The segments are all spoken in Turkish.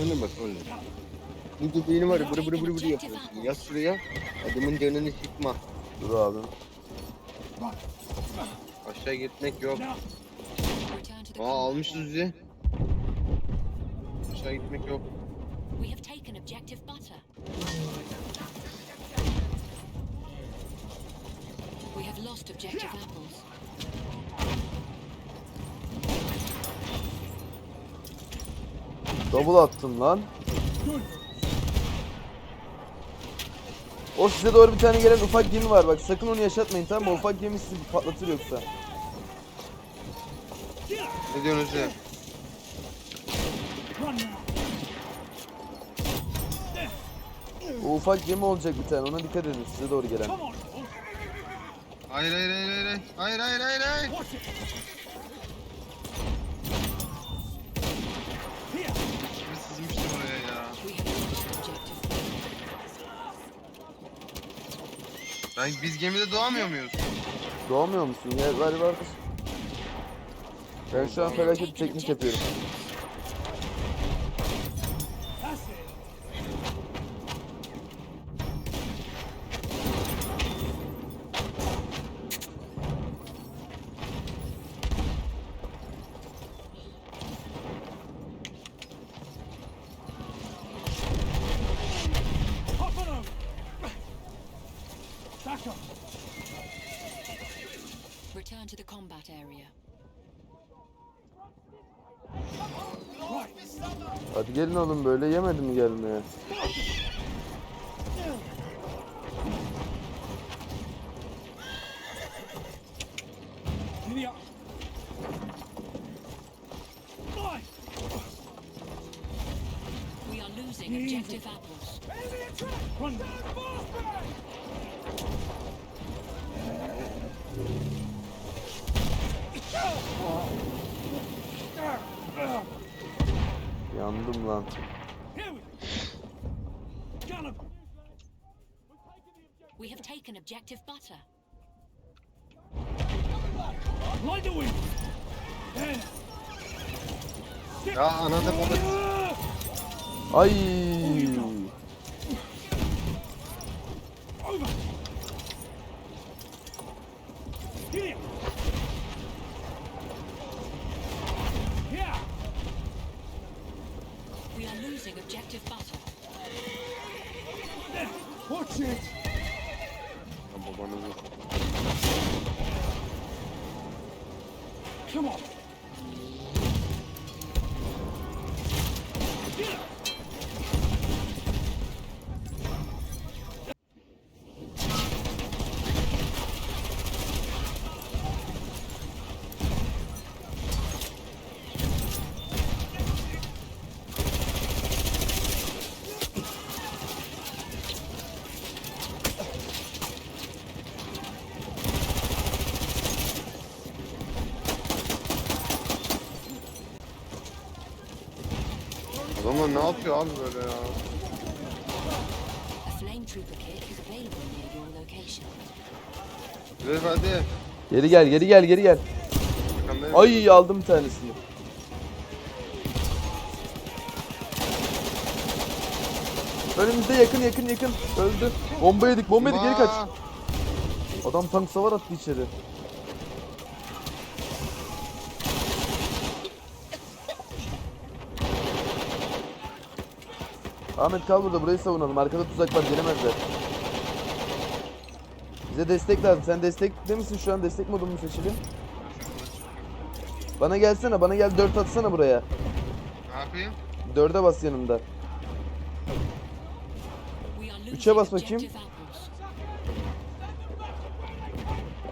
Oyna bak oyna. Bu benim var ya bırı bırı bırı bırı yapıyorsun. Yat şuraya. Adamın canını sıkma. Dur abi. Aşağı gitmek yok. Aa almışız. Uzi. Aşağı gitmek yok. We have taken objective butter. We have lost objective apples. Double attım lan. O size doğru bir tane gelen ufak gemi var. Bak sakın onu yaşatmayın tamam mı? O ufak gemi sizi patlatır yoksa. Ne diyorsun Uzi? O ufak gemi olacak bir tane. Ona dikkat edin size doğru gelen. Hayır hayır hayır hayır. Hayır hayır hayır hayır. Ben biz gemide doğamıyor muyuz? Doğamıyor musun? Yer var vardır. Ben şu an felaket teknik yapıyorum. Return to the combat area. Hadi gelin oğlum böyle yemedi mi gelmeye? We are losing objective apples. Lan. We have taken objective butter. Ya anada balık. Ay. Losing objective butter. Watch it! Ya babanızı. Come on! Adamlar ne yapıyor abi böyle ya? Reif hadi. Geri gel geri gel geri gel. Ay aldım bir tanesini. Önümüzde yakın yakın yakın. Öldü. Bomba yedik bomba yedik geri kaç. Adam tank savar attı içeri. Ahmet kal burada burayı savunalım. Arkada tuzak var gelemezler. Bize destek lazım. Sen destekte misin şu an? Destek modun mu seçili? Bana gelsene. Bana gel 4 atsana buraya. Ne yapayım? 4'e bas yanımda. Üçe bas bakayım.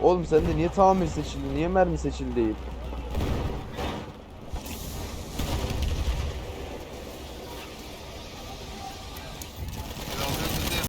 Oğlum sende niye tamir seçildi? Niye mermi seçili değil?